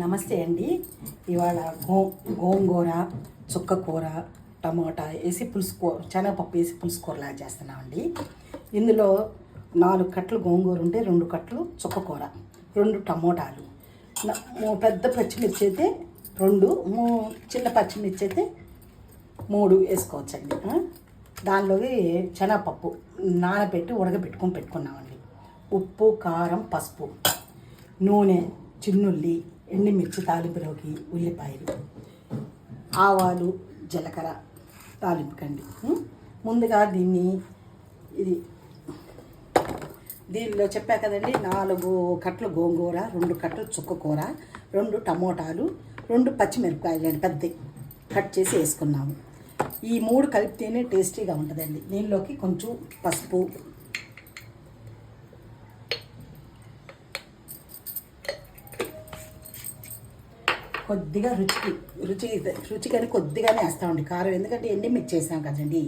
నమస్తే అండి. ఇవాళ గో గోంగూర చుక్కకూర టమోటా వేసి పులుసు కూర శనగపప్పు వేసి పులుసు కూరలా చేస్తున్నామండి. ఇందులో నాలుగు కట్టలు గోంగూర ఉంటే రెండు కట్టలు చుక్కకూర రెండు టమోటాలు. పెద్ద పచ్చిమిర్చి అయితే రెండు మూ చిన్న పచ్చిమిర్చి అయితే మూడు వేసుకోవచ్చండి. దానిలోకి శనగపప్పు నానబెట్టి ఉడకబెట్టుకొని పెట్టుకున్నామండి. ఉప్పు కారం పసుపు నూనె చిన్నుల్లి ఎండుమిర్చి తాలింపులోకి ఉల్లిపాయలు ఆవాలు జీలకర్ర తాలింపుకండి. ముందుగా దీన్ని ఇది దీనిలో చెప్పా కదండి నాలుగు కట్టలు గోంగూర రెండు కట్టలు చుక్కకూర రెండు టమోటాలు రెండు పచ్చిమిరపకాయలు అండి పెద్దవి కట్ చేసి వేసుకున్నాము. ఈ మూడు కలిపితేనే టేస్టీగా ఉంటుందండి. దీనిలోకి కొంచెం పసుపు కొద్దిగా రుచికి రుచి రుచికని కొద్దిగానే వేస్తామండి కారం. ఎందుకంటే ఎండిమిర్చి వేసాం కదండి.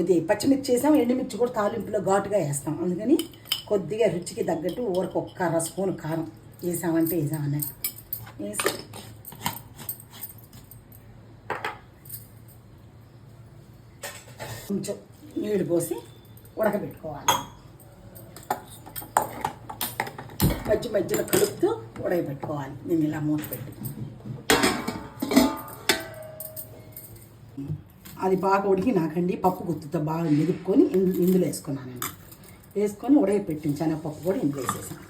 ఇది పచ్చిమిర్చి వేసాం ఎండిమిర్చి కూడా తాలింపులో ఘాటుగా వేస్తాం. అందుకని కొద్దిగా రుచికి తగ్గట్టు ఊరకు ఒక్క అర స్పూన్ కారం వేసామంటే వేసాం వేసి కొంచెం నీళ్ళు పోసి ఉడకబెట్టుకోవాలి. మధ్య మధ్యలో కలుపుతూ ఉడకబెట్టుకోవాలి. నేను ఇలా మూత పెట్టి. అది బాగా ఉడికి నాకండి పప్పు గుత్తుతో బాగా నిలుపుకొని ఇందులో వేసుకున్నానండి. వేసుకొని ఉడకపెట్టిన శనగపప్పు కూడా ఇందులో వేసేసాను.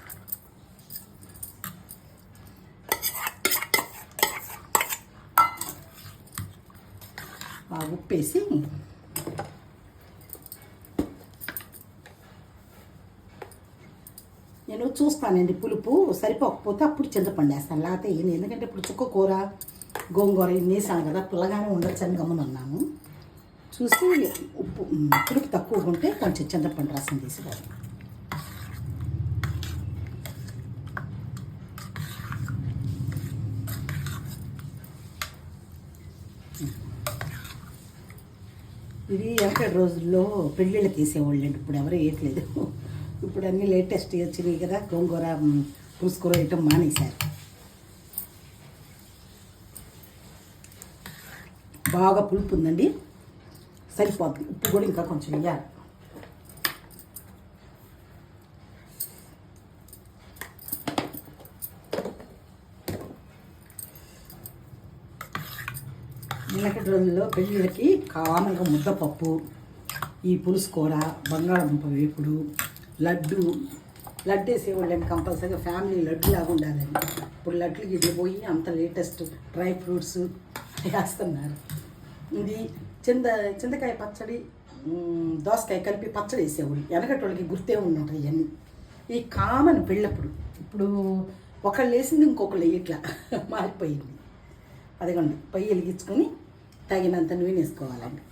బాగా ఉప్పేసి నేను చూస్తానండి పులుపు సరిపోకపోతే అప్పుడు చింతపండు వేస్తాను. లేకపోతే ఏం ఎందుకంటే ఇప్పుడు చుక్క కూర గోంగూర ఇన్ని వేసాను కదా పుల్లగానే ఉండొచ్చని అని చూసి ఉప్పు పులుపు తక్కువగా ఉంటే కొంచెం చింతపండు రసం తీసుకోవాలి. ఇది వెనకటి రోజుల్లో పెళ్ళిళ్ళకి తీసేవాళ్ళండి ఇప్పుడు ఎవరు వేయట్లేదు. ఇప్పుడు అన్నీ లేటెస్ట్ వచ్చినాయి కదా గోంగూర పులుసుకూర వేయటం మానేశారు. బాగా పులుపు ఉందండి. సరిపోతుంది ఉప్పు కూడా ఇంకా కొంచెం వేయాలి. వెనకటి రోజుల్లో పెళ్ళిళ్ళకి కామన్గా ముద్దపప్పు ఈ పులుసు కూర బంగాళదుంప వేపుడు లడ్డు. లడ్డు వేసేవాళ్ళని కంపల్సరీగా ఫ్యామిలీ లడ్డు లాగా ఉండాలండి ఇప్పుడు లడ్లు ఇట్లా పోయి అంత లేటెస్ట్ డ్రై ఫ్రూట్స్ వేస్తున్నారు. ఇది చింత చింతకాయ పచ్చడి దోసకాయ కలిపి పచ్చడి వేసేవాళ్ళు. వెనకటోళ్ళకి గుర్తే ఉన్నట్టు ఇవన్నీ ఈ కామన్ పెళ్ళప్పుడు ఇప్పుడు ఒకళ్ళు వేసింది ఇంకొకళ్ళు ఇట్లా మారిపోయింది. అదిగోండి పొయ్యి వెలిగించుకొని తగినంత నూనె వేసుకోవాలండి.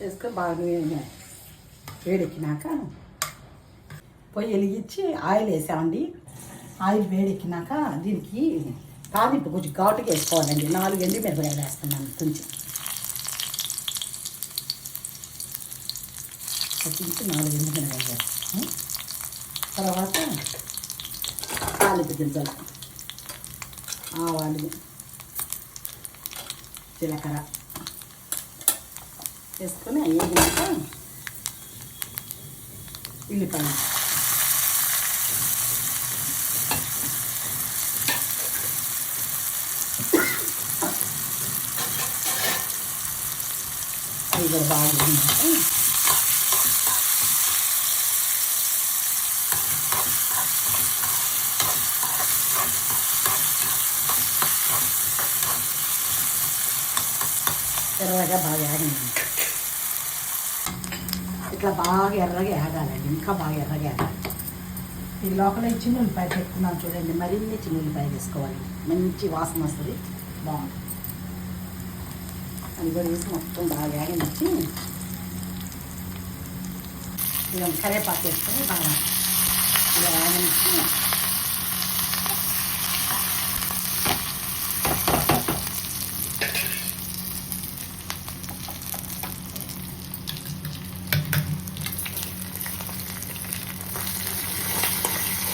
వేసుకొని బాగా నూనె వేడెక్కినాక పొయ్యి వెలిగించి ఆయిల్ వేసామండి. ఆయిల్ వేడెక్కినాక దీనికి తాలింపు కొంచెం ఘాటుగా వేసుకోవాలండి. నాలుగు ఎండి మిరపకాయలు వేస్తున్నాను కొంచెం. పట్టించి నాలుగు ఎండి మిరపకాయలు వేస్తాను తర్వాత తాలింపు గింజలు ఆవాలు జీలకర్ర వేసుకొని వేగినాక ఉల్లిపాయలు. అవి బాగా ఎర్రగా బాగా ఆగింది. ఇట్లా బాగా ఎర్రగా ఆగాలండి. ఇంకా బాగా ఎర్రగా ఆగాలి. ఈ లోపల చిన్న ఉల్లిపాయ పెట్టుకున్నాం చూడండి. మరిన్ని చిన్న ఉల్లిపాయ తీసుకోవాలి మంచి వాసన వస్తుంది. బాగుంటుంది. అది కూడా వేసి మొత్తం బాగా వేగనిచ్చి ఇలా కరేపాకు వేసుకొని బాగా ఇలా వేగనిచ్చి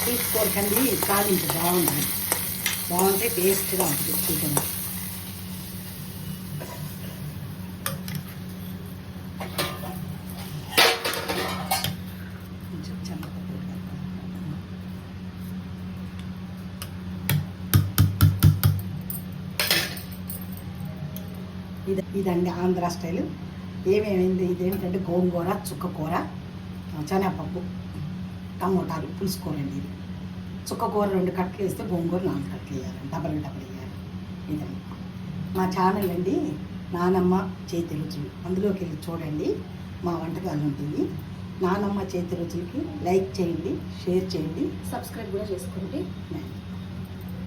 తీసుకోరకండి తాలింపు బాగుంది. బాగుంటే టేస్ట్గా ఉంటుంది. చికెన్ కొంచెం శనగపప్పు వేద్దాం. ఇది ఇదండి ఆంధ్ర స్టైల్. ఏమేమైంది? ఇదేంటంటే గోంగూర చుక్కకూర శనగపప్పు టమోటాలు పులుసు కూర అండి ఇది. చుక్కకూర రెండు కట్టలు వేస్తే గోంగూర నాలుగు కట్టలు వేయాలి. డబల్ డబల్ వేయాలి. ఇదండి. మా ఛానల్ అండి నానమ్మ చేతి రుచులు. అందులోకి వెళ్ళి చూడండి. మా వంటకాలు ఉంటుంది. నానమ్మ చేతి రుచులకి లైక్ చేయండి షేర్ చేయండి. సబ్స్క్రైబ్ కూడా చేసుకోండి.